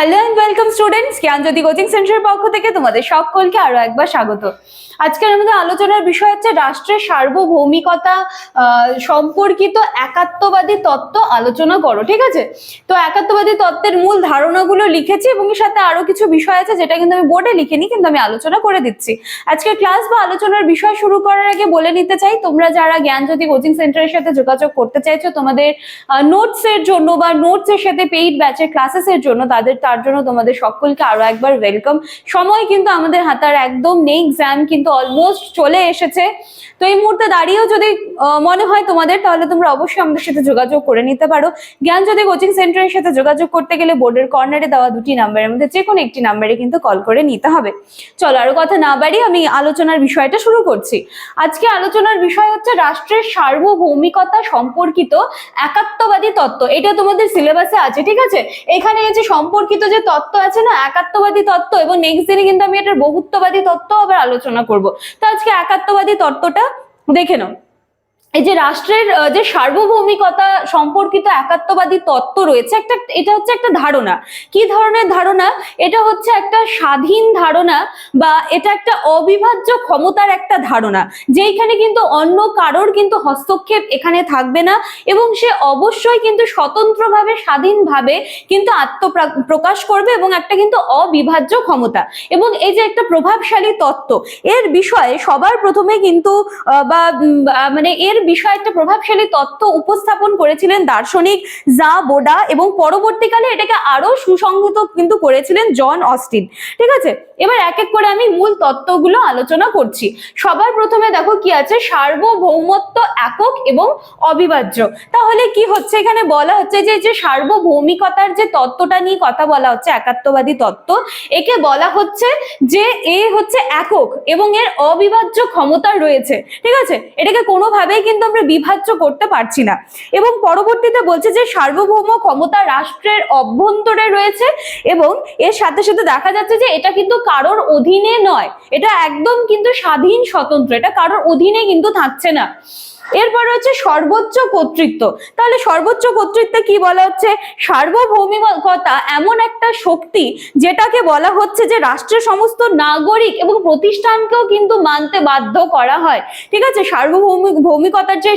Hello and welcome students Gyanjyoti coaching সেন্টারের পক্ষ থেকে তোমাদের সকলকে আরও একবার স্বাগত। আজকের আমাদের আলোচনার বিষয় হচ্ছে রাষ্ট্রের সার্বভৌমিকতা সম্পর্কিত একাত্মবাদী তত্ত্ব আলোচনা করো, ঠিক আছে? তো একাত্মবাদী তত্ত্বের মূল ধারণাগুলো লিখেছি এবং এর সাথে আরও কিছু বিষয় আছে যেটা কিন্তু আমি বোর্ডে লিখিনি, কিন্তু আমি আলোচনা করে দিচ্ছি। আজকের ক্লাস বা আলোচনার বিষয় শুরু করার আগে বলে নিতে চাই, তোমরা যারা জ্ঞানজ্যোতি কোচিং সেন্টারের সাথে যোগাযোগ করতে চাইছো, তোমাদের নোটস এর জন্য বা নোটস এর সাথে পেইড ব্যাচের ক্লাসেস এর জন্য তাদের তার জন্য তোমাদের সকলকে আরও একবার ওয়েলকাম সময় কিন্তু আমাদের হাতার একদম নেই এক্সাম কিন্তু অলমোস্ট চলে এসেছে। তো এই মুহূর্তে দাঁড়িয়েও যদি মনে হয় তোমাদের, তাহলে তোমরা অবশ্যই আমাদের সাথে যোগাযোগ করে নিতে পারো। জ্ঞান যদি কোচিং সেন্টারের সাথে যোগাযোগ করতে গেলে বোর্ডের কর্নারে দেওয়া দুটি নাম্বারের মধ্যে যে কোনো একটি নাম্বারে কিন্তু কল করে নিতে হবে। চলো, আরও কথা না বাড়িয়ে আমি আলোচনার বিষয়টা শুরু করছি। আজকে আলোচনার বিষয় হচ্ছে রাষ্ট্রের সার্বভৌমিকতা সম্পর্কিত একাত্মবাদী তত্ত্ব। এটা তোমাদের সিলেবাসে আছে, ঠিক আছে? এখানে যে সম্পর্কিত যে তত্ত্ব আছে না, একাত্মবাদী তত্ত্ব এবং নেক্সট দিনে কিন্তু আমি এটার বহুত্ববাদী তত্ত্ব আবার আলোচনা করব। তো আজকে একাত্মবাদী তত্ত্বটা দেখে নাও। এই যে রাষ্ট্রের যে সার্বভৌমিকতা সম্পর্কিত একাত্মবাদী তত্ত্ব রয়েছে, একটা, এটা হচ্ছে একটা ধারণা। কি ধরনের ধারণা? এটা হচ্ছে একটা স্বাধীন ধারণা বা এটা একটা অবিভাজ্য ক্ষমতার একটা ধারণা, যেইখানে কিন্তু অন্য কারোর কিন্তু হস্তক্ষেপ এখানে থাকবে না এবং সে অবশ্যই কিন্তু স্বতন্ত্রভাবে, স্বাধীনভাবে কিন্তু আত্মপ্রকাশ করবে এবং একটা কিন্তু অবিভাজ্য ক্ষমতা। এবং এই যে একটা প্রভাবশালী তত্ত্ব, এর বিষয়ে সবার প্রথমে কিন্তু বা মানে এর বিষয়ে একটা প্রভাবশালী তত্ত্ব উপস্থাপন করেছিলেন দার্শনিক জা বোডা এবং পরবর্তীকালে এটাকে আরও সুসংহত কিন্তু করেছিলেন জন অস্টিন। ঠিক আছে? এবার এক এক করে আমি মূল তত্ত্বগুলো আলোচনা করছি। সবার প্রথমে দেখো কি আছে? সার্বভৌমত্ব একক এবং অবিভাজ্য। তাহলে কি হচ্ছে? এখানে বলা হচ্ছে যে যে সার্বভৌমিকতার যে তত্ত্বটা নিয়ে কথা বলা হচ্ছে, একাত্মবাদী তত্ত্ব, একে বলা হচ্ছে যে এ হচ্ছে একক এবং এর অবিভাজ্য ক্ষমতা রয়েছে। ঠিক আছে? এটাকে কোনোভাবেই কিন্তু আমরা বিভাজ্য করতে পারছি না। এবং পরবর্তীতে বলছে যে সার্বভৌম ক্ষমতা রাষ্ট্রের অভ্যন্তরে রয়েছে এবং এর সাথে সাথে দেখা যাচ্ছে যে এটা কিন্তু কারোর অধীনে নয়। এটা একদম কিন্তু স্বাধীন স্বতন্ত্র, এটা কারোর অধীনে কিন্তু থাকছে না। এরপর হচ্ছে সর্বোচ্চ কর্তৃত্ব। তাহলে সর্বোচ্চ কর্তৃত্বে কি বলা হচ্ছে? সার্বভৌমিকতা এমন একটা শক্তি যেটাকে বলা হচ্ছে যে রাষ্ট্রের সমস্ত নাগরিক এবং প্রতিষ্ঠানকেও কিন্তু মানতে বাধ্য করা হয়। ঠিক আছে? সার্বভৌমিক, ভৌমিকতার যে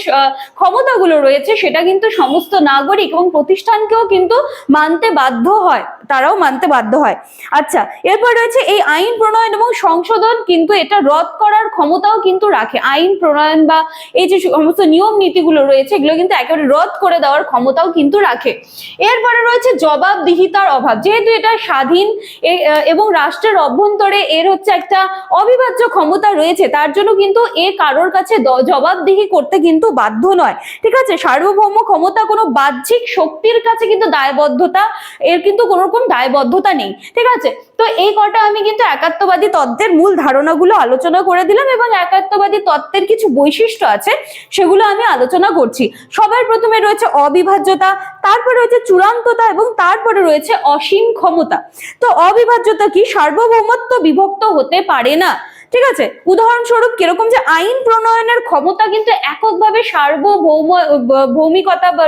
ক্ষমতাগুলো রয়েছে সেটা কিন্তু সমস্ত নাগরিক এবং প্রতিষ্ঠানকেও কিন্তু মানতে বাধ্য হয়। তারাও মানতে বাধ্য হয়। আচ্ছা এরপর রয়েছে এই আইন প্রণয়ন এবং সংশোধন, কিন্তু এটা রদ করার ক্ষমতাও কিন্তু রাখে। আইন প্রণয়ন বা এই যে সমস্ত নিয়ম নীতিগুলো রয়েছে, এগুলো কিন্তু একেবারে রদ করে দেওয়ার ক্ষমতাও কিন্তু রাখে। এরপরে রয়েছে জবাবদিহিতার অভাব। যেহেতু এটা স্বাধীন এবং রাষ্ট্রের অভ্যন্তরে এর হচ্ছে একটা অবিভাজ্য ক্ষমতা রয়েছে, তার জন্য কিন্তু এ কারোর কাছে জবাবদিহি করতে কিন্তু বাধ্য নয়। ঠিক আছে? সার্বভৌম ক্ষমতা কোনো বাহ্যিক শক্তির কাছে কিন্তু দায়বদ্ধতা, এর কিন্তু কোনো রকম দায়বদ্ধতা নেই, ঠিক আছে? তো এই কটা আমি কিন্তু একাত্মবাদী তত্ত্বের মূল ধারণাগুলো আলোচনা করে দিলাম এবং একাত্মবাদী তত্ত্বের কিছু বৈশিষ্ট্য আছে, সেগুলো আমি আলোচনা করছি। সবার প্রথমে রয়েছে অবিভাজ্যতা, তারপরে রয়েছে চূড়ান্ততা এবং তারপরে রয়েছে অসীম ক্ষমতা। তো অবিভাজ্যতা কি? সার্বভৌমত্ব বিভক্ত হতে পারে না। ঠিক আছে? উদাহরণস্বরূপ কীরকম যে আইন প্রণয়নের ক্ষমতা কিন্তু এককভাবে সার্বভৌম, ভৌমিকতা বা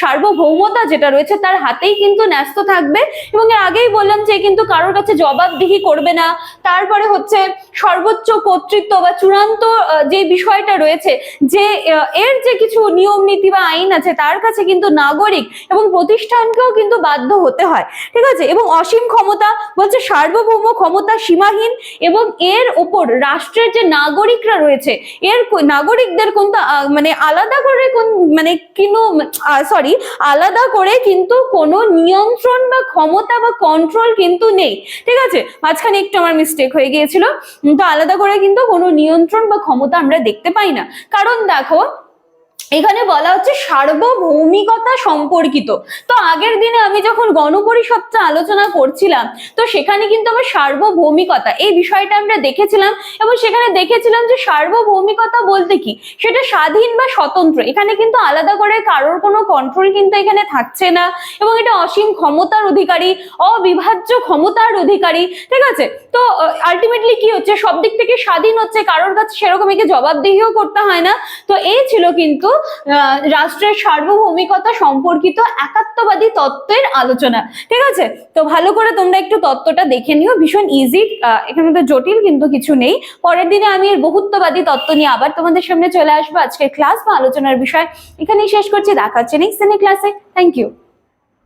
সার্বভৌমতা যেটা রয়েছে তার হাতেই কিন্তু ন্যস্ত থাকবে এবং এর আগেই বললাম যে কিন্তু কারোর কাছে জবাবদিহি করবে না। তারপরে হচ্ছে সর্বোচ্চ কর্তৃত্ব বা চূড়ান্ত যে বিষয়টা রয়েছে যে এর যে কিছু নিয়ম নীতি বা আইন আছে তার কাছে কিন্তু নাগরিক এবং প্রতিষ্ঠানকেও কিন্তু বাধ্য হতে হয়। ঠিক আছে? এবং অসীম ক্ষমতা বলছে সার্বভৌম ক্ষমতা সীমাহীন এবং এর উপর রাষ্ট্রের যে নাগরিকরা রয়েছে, এর নাগরিকদের কোন মানে আলাদা করে কোন মানে কিন্তু সরি আলাদা করে কিন্তু কোনো নিয়ন্ত্রণ বা ক্ষমতা বা কন্ট্রোল কিন্তু নেই। ঠিক আছে? মাঝখানে একটু আমার মিস্টেক হয়ে গিয়েছিল। তো আলাদা করে কিন্তু কোনো নিয়ন্ত্রণ বা ক্ষমতা আমরা দেখতে পাই না। কারণ দেখো এখানে বলা হচ্ছে সার্বভৌমিকতা সম্পর্কিত। তো আগের দিনে আমি যখন গণপরিষদটা আলোচনা করছিলাম, তো সেখানে কিন্তু আমার সার্বভৌমিকতা, এই বিষয়টা আমরা দেখেছিলাম এবং সেখানে দেখেছিলাম যে সার্বভৌমিকতা বলতে কি? সেটা স্বাধীন বা স্বতন্ত্র, এখানে কিন্তু আলাদা করে কারোর কোনো কন্ট্রোল কিন্তু এখানে থাকছে না এবং এটা অসীম ক্ষমতার অধিকারী, অবিভাজ্য ক্ষমতার অধিকারী, ঠিক আছে? তো আলটিমেটলি কি হচ্ছে? সব দিক থেকে স্বাধীন হচ্ছে, কারোর কাছে সেরকম একে জবাবদিহিও করতে হয় না। তো এই ছিল কিন্তু রাষ্ট্রের সার্বভৌমিকতা সম্পর্কিত একাত্মবাদী তত্ত্বের আলোচনা। ঠিক আছে? তো ভালো করে তোমরা একটু তত্ত্বটা দেখে নিও। ভীষণ ইজি এখানে তো জটিল কিন্তু কিছু নেই। পরের দিনে আমি এর বহুত্ববাদী তত্ত্ব নিয়ে আবার তোমাদের সামনে চলে আসব। আজকের ক্লাস বা আলোচনার বিষয় এখানেই শেষ করছি। দেখাচ্ছে নেক্সট ক্লাসে থ্যাংক ইউ